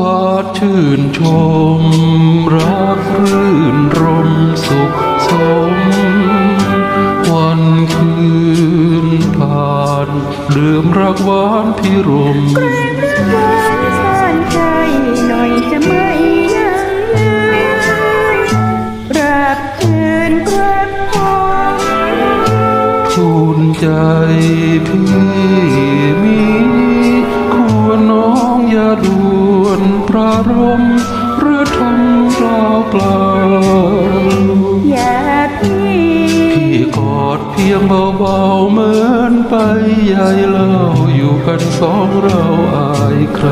วัสดชื่นชม รักรื่นรมสุขสม วันคืนผ่านเดื่มรักหวานพิรมเรื่องหวานซ่อนใจหน่อยจะไม่ยังเลยรับเชิญครับผมชูนใจพี่มีควรน้อง อย่าด่วนประรมหรือทำกล่าวกล่าวอย่าพี่พี่กอดเพียงเบาๆเหมือนไปใหญ่เล่าอยู่กันสองเราอายใคร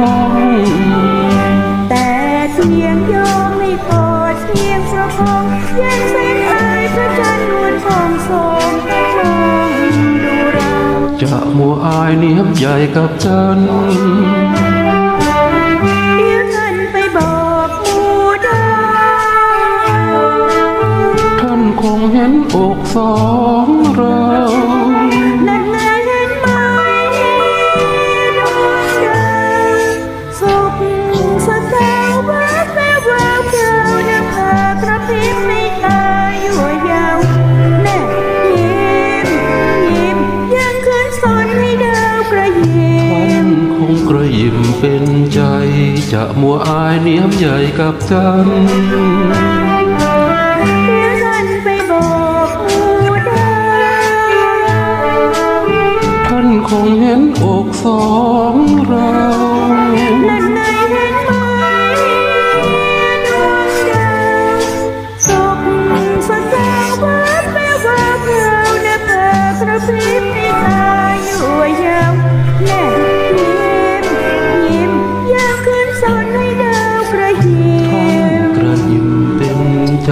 ยป้องแต่เสียงยอมไม่กอดเพียงประคองยังแสงอายพระจันทร์นวลทองสองให้มองดูเราจะมัวอายเนียมใหญ่กับจันเดี๋ยวท่านไปบอกหมู่ดาวท่านคงเห็นอกสองเรา จะมัวอายเนียมใหญ่กับฉันแล้วกันไปบอกผู้ใดท่านคงเห็นอกสองเรา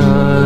time.